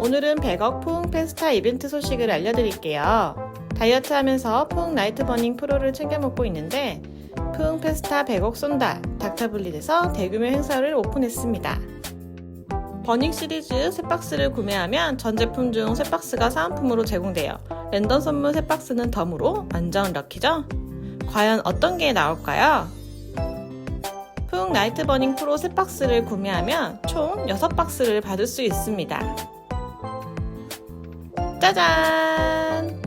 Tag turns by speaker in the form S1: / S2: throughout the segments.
S1: 오늘은 100억 포옹 페스타 이벤트 소식을 알려드릴게요. 다이어트 하면서 포옹 나이트 버닝 프로를 챙겨 먹고 있는데 포옹 페스타 100억 쏜다 닥터블릿에서 대규모 행사를 오픈했습니다. 버닝 시리즈 새 박스를 구매하면 전 제품 중새 박스가 사은품으로 제공돼요. 랜덤 선물 새 박스는 덤으로 완전 럭키죠? 과연 어떤 게 나올까요? 푸웅 나이트 버닝 프로 새 박스를 구매하면 총 6박스를 받을 수 있습니다. 짜잔!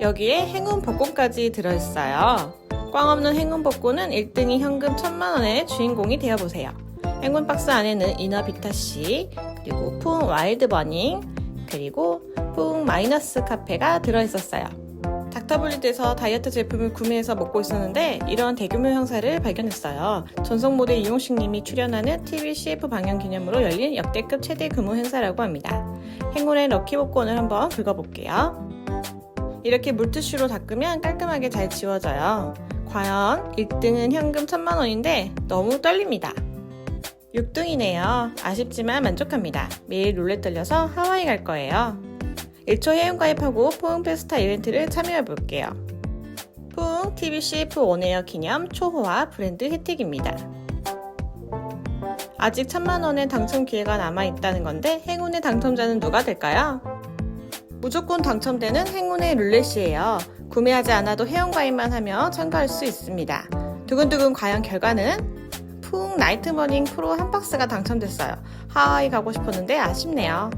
S1: 여기에 행운 복권까지 들어있어요. 꽝 없는 행운 복권은 1등이 현금 1000만원의 주인공이 되어보세요. 행운 박스 안에는 이너 비타씨, 그리고 푸웅 와일드 버닝, 그리고 푸웅 마이너스 카페가 들어있었어요. 닥터블리드에서 다이어트 제품을 구매해서 먹고 있었는데 이런 대규모 행사를 발견했어요. 전성 모델 이용식 님이 출연하는 TV CF 방영 기념으로 열린 역대급 최대 규모 행사라고 합니다. 행운의 럭키 복권을 한번 긁어볼게요. 이렇게 물티슈로 닦으면 깔끔하게 잘 지워져요. 과연 1등은 현금 1000만원인데 너무 떨립니다. 6등이네요. 아쉽지만 만족합니다. 매일 룰렛 돌려서 하와이 갈 거예요. 1초 회원 가입하고 포옹 페스타 이벤트를 참여해 볼게요. 포옹 TBCF 원웨어 기념 초호화 브랜드 혜택입니다. 아직 천만원의 당첨 기회가 남아있다는 건데 행운의 당첨자는 누가 될까요? 무조건 당첨되는 행운의 룰렛이에요. 구매하지 않아도 회원가입만 하며 참가할 수 있습니다. 두근두근 과연 결과는? 푸웅 나이트머닝 프로 한 박스가 당첨됐어요. 하와이 가고 싶었는데 아쉽네요.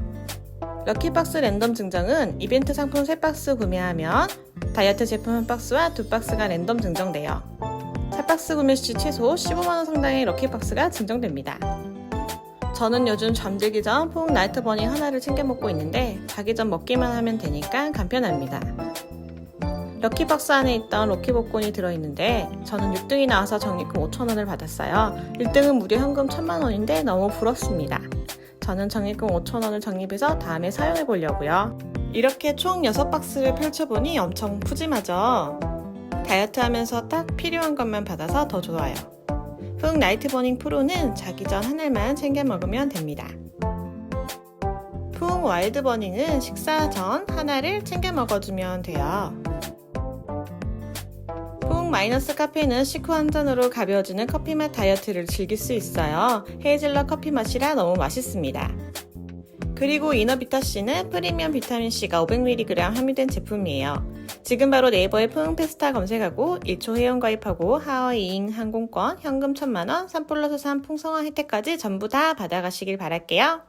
S1: 럭키박스 랜덤 증정은 이벤트 상품 3박스 구매하면 다이어트 제품 한 박스와 두 박스가 랜덤 증정돼요. 3박스 구매 시 최소 15만원 상당의 럭키박스가 증정됩니다. 저는 요즘 잠들기 전 포옹 나이트 버닝 하나를 챙겨 먹고 있는데 자기 전 먹기만 하면 되니까 간편합니다. 럭키박스 안에 있던 럭키 복권이 들어있는데 저는 6등이 나와서 적립금 5천원을 받았어요. 1등은 무려 현금 1천만원인데 너무 부럽습니다. 저는 적립금 5천원을 적립해서 다음에 사용해 보려고요. 이렇게 총 6박스를 펼쳐보니 엄청 푸짐하죠? 다이어트 하면서 딱 필요한 것만 받아서 더 좋아요. 흑 나이트 버닝 프로는 자기 전 하나만 챙겨 먹으면 됩니다. 푸웅 와일드 버닝은 식사 전 하나를 챙겨 먹어주면 돼요. 푸웅 마이너스 카페는 시크 한 잔으로 가벼워지는 커피맛 다이어트를 즐길 수 있어요. 헤이즐넛 커피 맛이라 너무 맛있습니다. 그리고 이너비타C는 프리미엄 비타민C가 500mg 함유된 제품이에요. 지금 바로 네이버에 푸웅 페스타 검색하고 1초 회원 가입하고 하와이인 항공권, 현금 1000만원, 3 플러스 3 풍성한 혜택까지 전부 다 받아가시길 바랄게요.